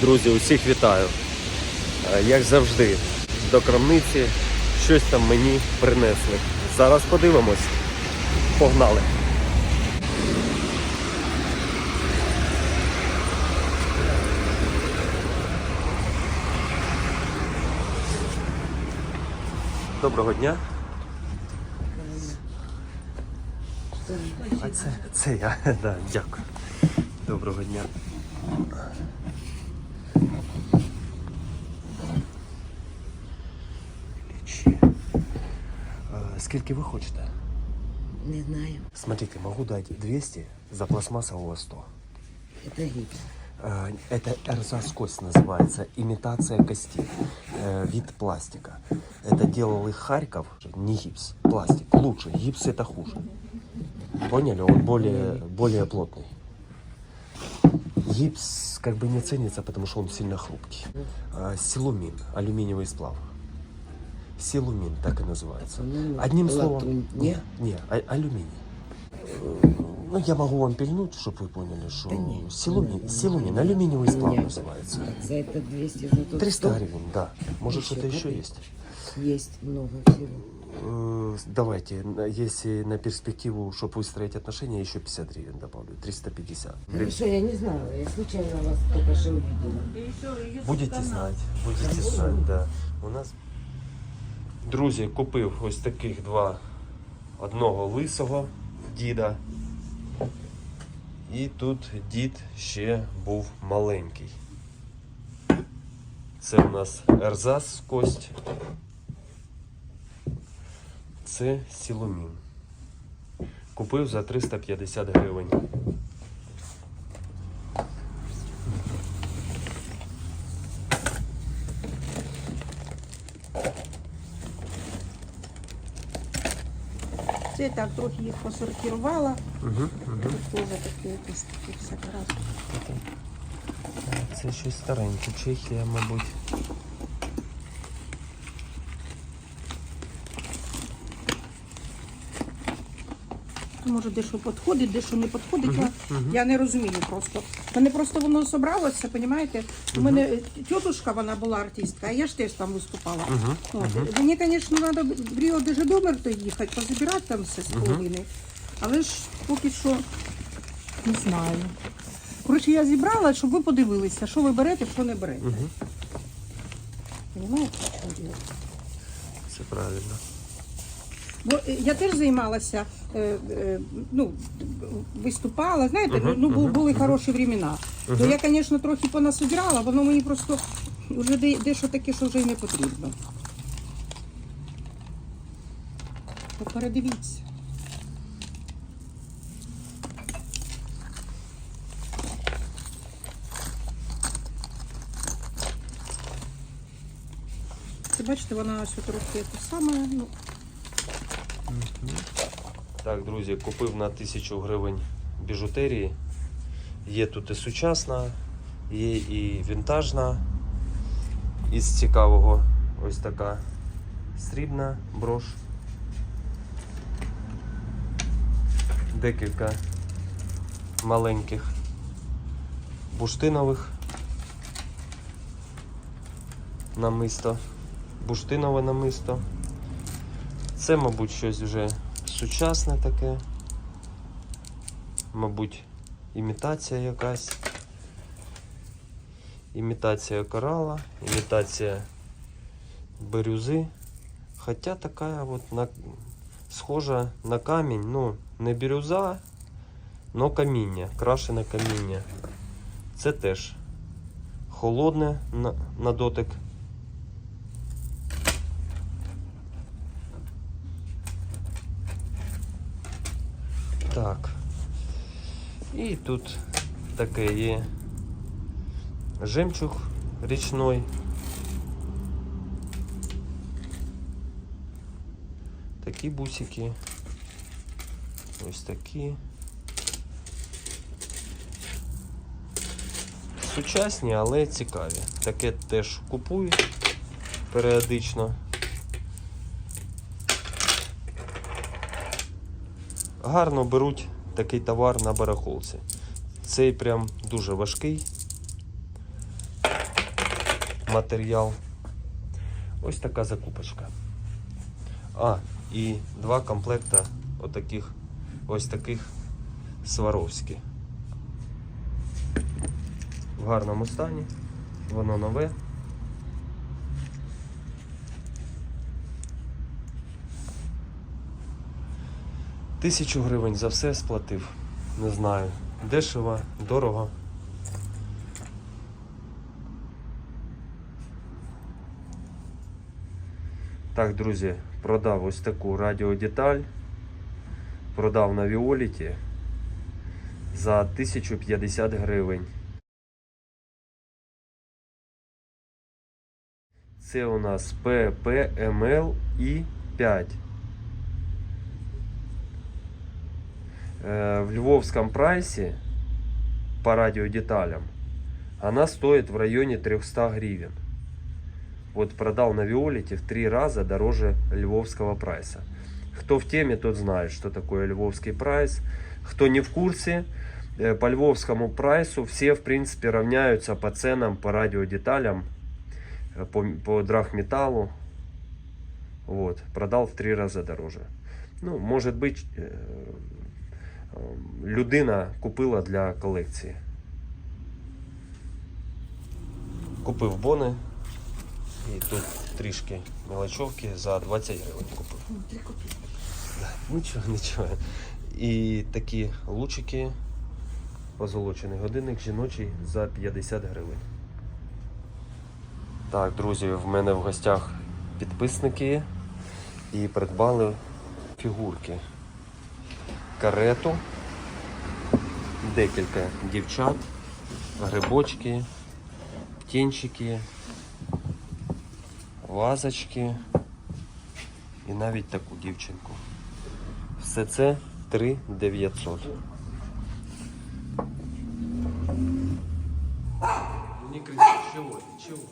Друзі, усіх вітаю. Е, Як завжди, до крамниці щось там мені принесли. Зараз подивимось. Погнали. Доброго дня. А це, це я. Да, дякую. Доброго дня. Лічі. Е, Скільки ви хочете? Не знаю. Смотрите, могу дать 200 за пластмассового 100. Это гипс. Э, Это эрзац кость называется, имитация кости, э, вид пластика. Это делал их Харьков, не гипс, пластик. Лучше, гипс это хуже. Поняли? Он более, более плотный. Гипс как бы не ценится, потому что он сильно хрупкий. А, Силумин, алюминиевый сплав. Силумин, так и называется. Ну, Одним словом... латунь, не? Не, а- алюминий. Э, Ну, я могу вам пильнуть, чтобы вы поняли, что Да нет. силумин, силумин, алюминиевый сплав Нет. называется. За это 200, за то 300 100. гривен, да. Может, Еще что-то еще копейки. есть. Есть много всего. Э, Давайте, на- если на перспективу, чтобы выстроить отношения, еще 50 гривен добавлю. 350. Хорошо, я не знала. Я случайно вас только что увидела. Будете знати, будете знати, да. У нас. Друзі, купив ось таких два. Одного лисого діда. І тут дід ще був маленький. Це у нас ерзас кость. Це сіломін. Купив за 350 гривень. Це я так трохи їх посортувала. Угу, Тут теж такі якісь такі всякі раз. Це щось стареньке, Чехія, мабуть. Може, дещо підходить, дещо не підходить. я, я не розумію просто. Мене просто воно зібралося, розумієте? У мене е, тітушка, вона була артистка, а я ж теж там виступала. От. Мені, звісно, треба в Ріо де Житомир-то їхати, позабирати там все з половини. Але ж поки що не знаю. Коротше, я зібрала, щоб ви подивилися, що ви берете, що не берете. Понимаєте, що діло? Це правильно. Бо е, я теж займалася, е, е, ну, виступала, знаєте, ну, ну, бу- були хороші времена. То я, звісно, трохи понасобирала, воно мені просто вже де- дещо таке, що вже й не потрібно. То передивіться. Бачите, вона ось трохи те саме, ну, Так, друзі, купив на 1000 гривень біжутерії. Є тут і сучасна, є і вінтажна. Із цікавого ось така срібна брош. Декілька маленьких буштинових намисто. Буштинове намисто. Це, мабуть, щось вже сучасне таке. Мабуть, імітація якась. Імітація корала, імітація бирюзи. Хоча така от на, схожа на камінь, ну, не бірюза, но каміння, крашене каміння. Це теж холодне на, на дотик. Так. І тут таке є жемчуг річний. Такі бусики. Ось такі. Сучасні, але цікаві. Таке теж купую періодично. гарно беруть такий товар на барахолці. Цей прям дуже важкий. матеріал. Ось така закупочка. А, і два комплекта отаких, ось таких Сваровські. В гарному стані. Воно нове. Тисячу гривень за все сплатив. Не знаю. Дешево, дорого. Так, друзі, продав ось таку радіодеталь. Продав на Віоліті за 1050 гривень. Це у нас PPML i 5. В львовском прайсе по радиодеталям она стоит в районе 300 гривен. Вот продал на Виолете в три раза дороже львовского прайса. Кто в теме, тот знает, что такое львовский прайс. Кто не в курсе, э, по львовскому прайсу все, в принципе, равняются по ценам, по радиодеталям, э, по, по драгметаллу. Вот, продал в три раза дороже. Ну, может быть, э, э, людина купила для колекції. Купив бони. І тут трішки мелочовки за 20 гривень купив. Да, Нічого, нічого. І такі лучики, позолочений годинник жіночий за 50 гривень. Так, друзі, в мене в гостях підписники і придбали фігурки. Карету, декілька дівчат, грибочки, птенчики, вазочки і навіть таку дівчинку. Все це 3900. Не кричи, чого ти, чого?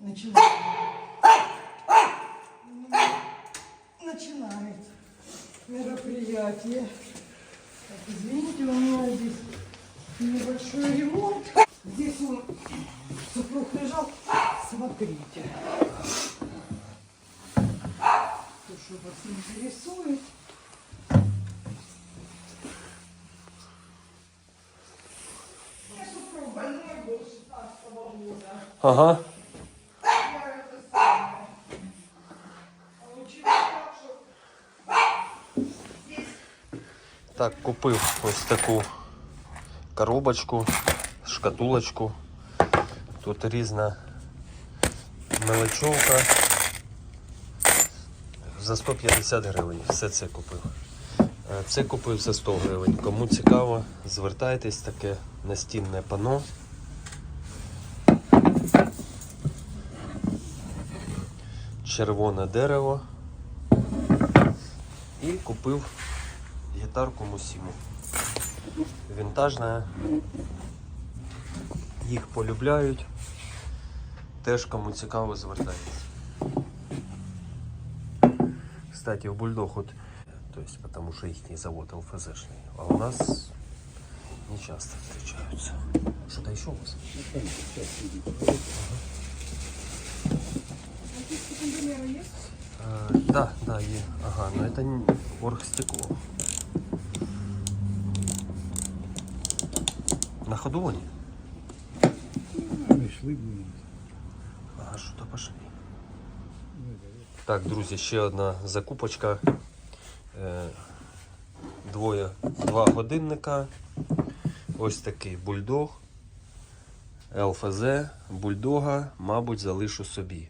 Начинает. Начинает мероприятие. Так, извините, у меня здесь небольшой ремонт. Здесь он, супруг лежал. Смотрите. То, что вас интересует. Я супруг больной был 16 года. Ага. Так, купив ось таку коробочку, шкатулочку. Тут різна мелочовка. За 150 гривень. Все це купив. Е, Це купив за 100 гривень. Кому цікаво, звертайтесь, таке настінне пано. Червоне дерево. І купив гітарку Мусіму. Вінтажна. Їх полюбляють. Теж кому цікаво, звертайтесь. Кстати, в бульдог вот, то есть потому что их завод ЛФЗшный, а у нас не часто встречаются. Что-то еще у вас? Э, да, да, е- ага, но это не оргстекло. На ходу они? Прийшли будемо. Ага, що-то пошли. Так, друзі, ще одна закупочка. Е, Двоє, два годинника. Ось такий бульдог. ЛФЗ бульдога, мабуть, залишу собі.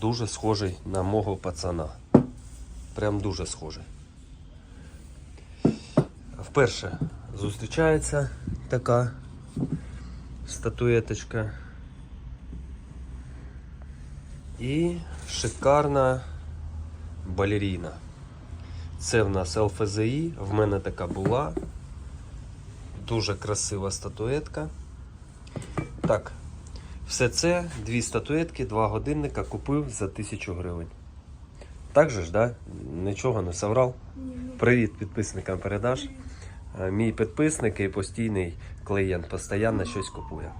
Дуже схожий на мого пацана. Прям дуже схожий. Вперше зустрічається така статуеточка. І шикарна балеріна. Це в нас ЛФЗІ, в мене така була. Дуже красива статуетка. Так, все це, дві статуетки, два годинника купив за 1000 гривень. Так же ж, да? Нічого не соврав. Привіт підписникам передаш. Е, Мій підписник і постійний клієнт постійно щось купує.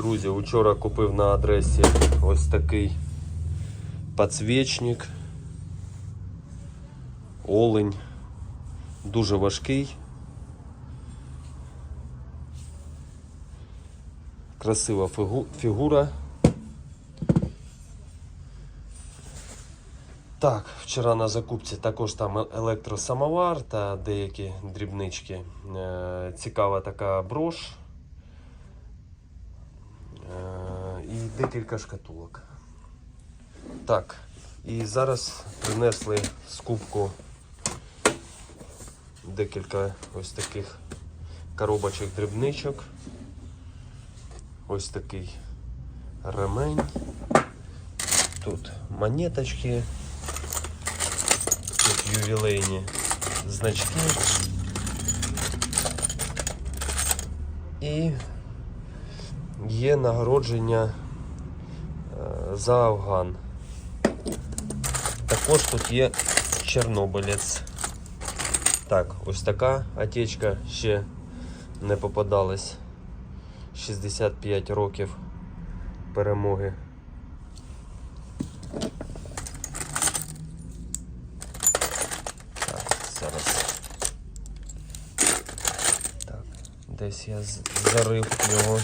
Друзі, вчора купив на адресі ось такий підсвічник. Олень. Дуже важкий. Красива фігу- фігура. Так, вчора на закупці також там електросамовар та деякі дрібнички. Е, Цікава така брош. Е, І декілька шкатулок. Так, і зараз принесли скупку декілька ось таких коробочок дрібничок. Ось такий ремень. Тут монеточки. Тут ювілейні значки. І є нагородження за Афган. Також тут є Чорнобилець. Так, ось така отечка ще не попадалась. 65 років перемоги. Так, зараз. Так, десь я зарив його.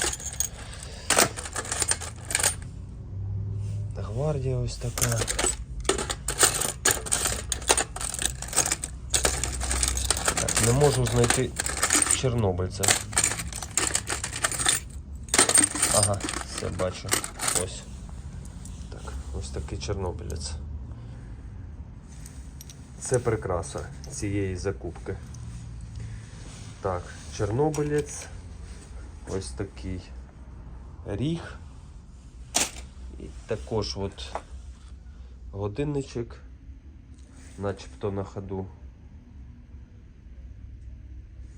Гвардія ось така. Так, не можу знайти чорнобильця. Ага, все бачу. Ось. Так, ось такий чорнобилець. Це прикраса цієї закупки. Так, чорнобилець. Ось такий ріг. І також от годинничок, начебто на ходу.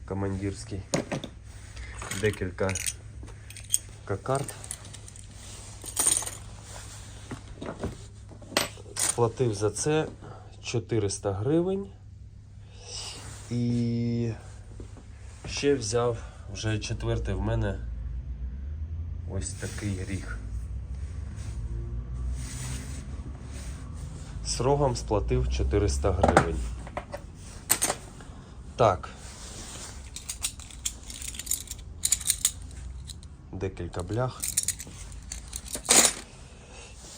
Командирський. Декілька кокард. Сплатив за це 400 гривень. І ще взяв вже четвертий в мене ось такий ріг. Рогом сплатив 400 гривень. Так. Декілька блях.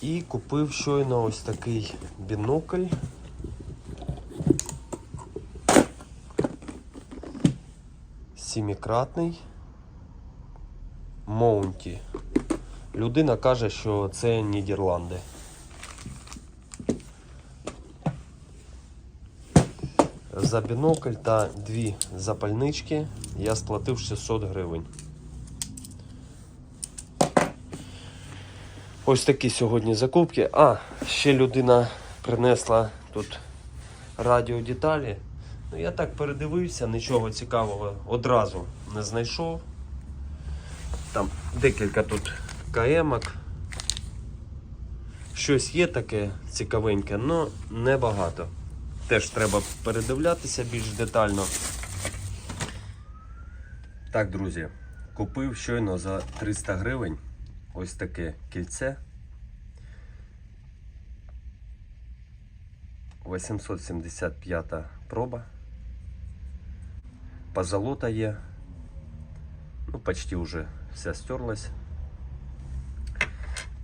І купив щойно ось такий бінокль. Сімікратний. Моунті. Людина каже, що це Нідерланди. За бінокль та дві запальнички я сплатив 600 гривень. Ось такі сьогодні закупки. А, ще людина принесла тут радіодеталі. Ну, я так передивився, нічого цікавого одразу не знайшов. Там декілька тут КМок. Щось є таке цікавеньке, але небагато. Теж треба передивлятися більш детально. Так, друзі, купив щойно за 300 гривень ось таке кільце. 875 проба. Позолота є. Ну, почти вже вся стерлась.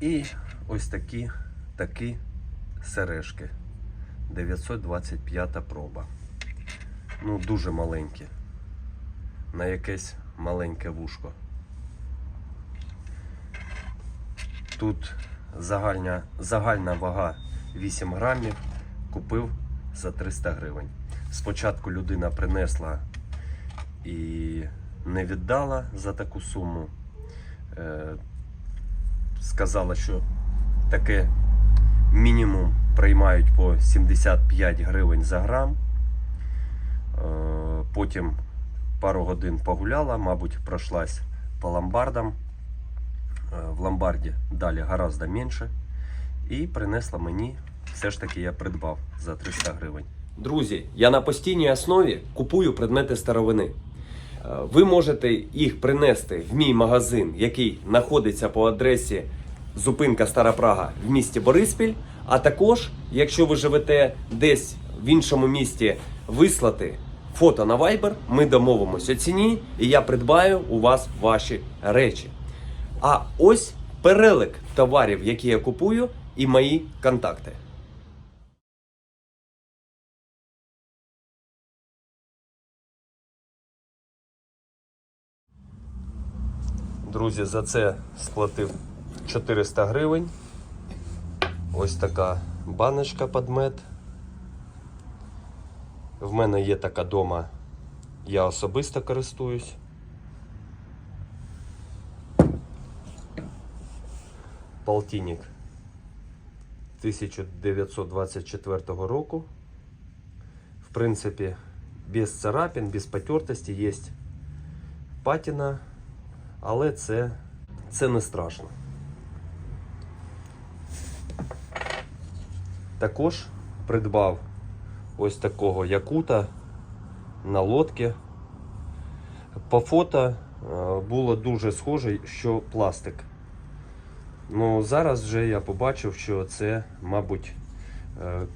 І ось такі, такі сережки. 925 проба. Ну, дуже маленькі. На якесь маленьке вушко. Тут загальна, загальна вага 8 грамів. Купив за 300 гривень. Спочатку людина принесла і не віддала за таку суму. Е, сказала, що таке мінімум приймають по 75 гривень за грам. Е, Потім пару годин погуляла, мабуть, пройшлась по ломбардам. Е, В ломбарді далі гораздо менше. І принесла мені, все ж таки я придбав за 300 гривень. Друзі, я на постійній основі купую предмети старовини. ви можете їх принести в мій магазин, який знаходиться по адресі зупинка Стара Прага в місті Бориспіль. А також, якщо ви живете десь в іншому місті, вислати фото на Viber, ми домовимося ціні, і я придбаю у вас ваші речі. А ось перелик товарів, які я купую, і мої контакти. Друзі, за це сплатив 400 гривень. Ось така баночка під мед. В мене є така дома, я особисто користуюсь. Полтинник 1924 року. В принципі, без царапин, без потертості є патіна, але це, це не страшно. Також придбав ось такого якута на лодці. По фото е, було дуже схоже, що пластик. Ну, зараз вже я побачив, що це, мабуть, е,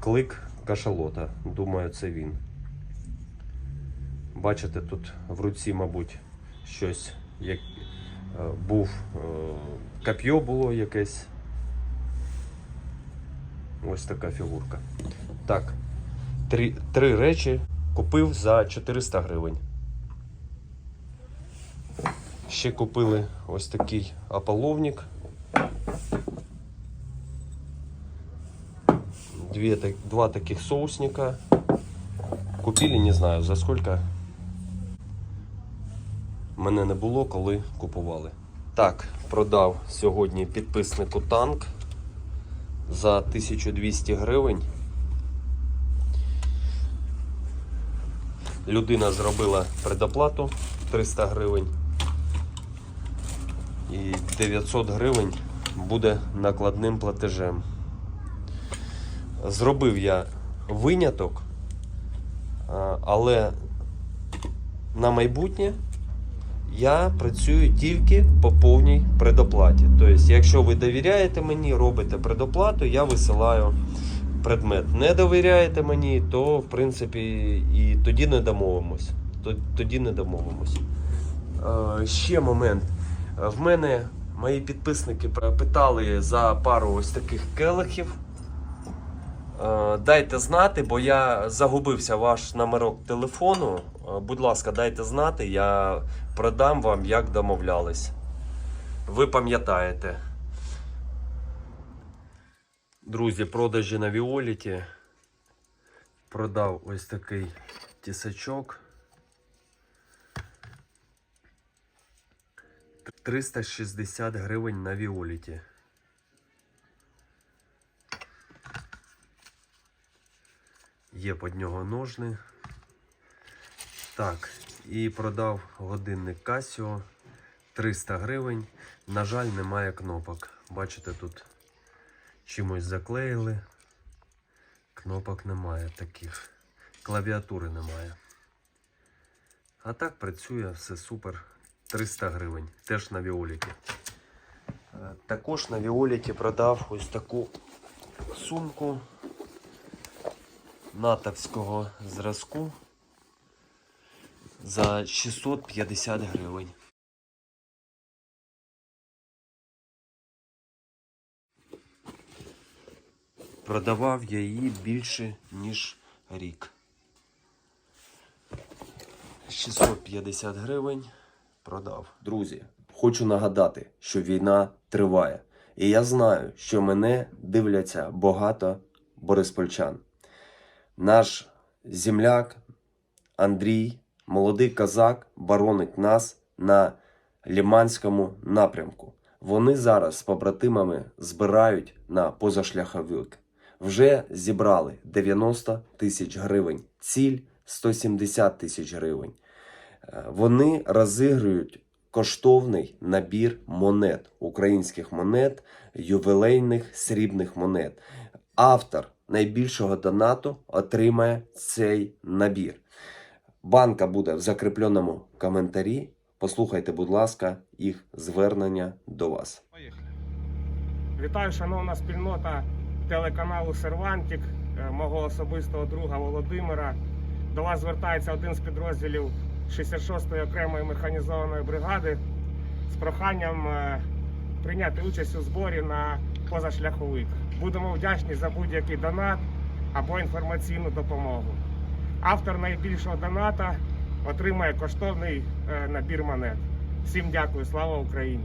клик кашалота. Думаю, це він. Бачите, тут в руці, мабуть, щось як е, був коп'є було якесь. Ось така фігурка. Так, три, три речі купив за 400 гривень. Ще купили ось такий ополовник. Так- два таких соусника. Купили, не знаю за сколько. Мене не було, коли купували. Так, продав сьогодні підписнику танк за 1200 гривень. Людина зробила предоплату 300 гривень. І 900 гривень буде накладним платежем. Зробив я виняток, але на майбутнє я працюю тільки по повній предоплаті. Тобто, якщо ви довіряєте мені, робите предоплату, я висилаю предмет. Не довіряєте мені, то в принципі і тоді не домовимось. Тоді не домовимось. Е, Ще момент. В мене мої підписники питали за пару ось таких келихів. Е, Дайте знати, бо я загубився ваш номерок телефону. Е, Будь ласка, дайте знати, я продам вам, як домовлялись. Ви пам'ятаєте. Друзі, продажі на Віоліті. Продав ось такий тісачок. 360 гривень на Віоліті. Є під нього ножни. Так, і продав годинник Casio 300 гривень. На жаль, немає кнопок. Бачите, тут чимось заклеїли. Кнопок немає таких. Клавіатури немає. А так працює все супер. 300 гривень. Теж на Віоліті. Е, Також на Віоліті продав ось таку сумку натовського зразку за 650 гривень. Продавав я її більше, ніж рік. 650 гривень продав. Друзі, хочу нагадати, що війна триває. І я знаю, що мене дивляться багато бориспольчан. Наш земляк Андрій, молодий козак, боронить нас на Ліманському напрямку. Вони зараз з побратимами збирають на позашляховик. Вже зібрали 90 тисяч гривень, ціль 170 тисяч гривень. Е, Вони розігрують коштовний набір монет, українських монет, ювілейних срібних монет. Автор найбільшого донату отримає цей набір. Банка буде в закріпленому коментарі. Послухайте, будь ласка, їх звернення до вас. Вітаю, шановна спільнота телеканалу Сервантік, е, мого особистого друга Володимира. До вас звертається один з підрозділів 66-ї окремої механізованої бригади з проханням е, прийняти участь у зборі на позашляховик. Будемо вдячні за будь-який донат або інформаційну допомогу. Автор найбільшого доната отримає коштовний е, набір монет. Всім дякую, слава Україні!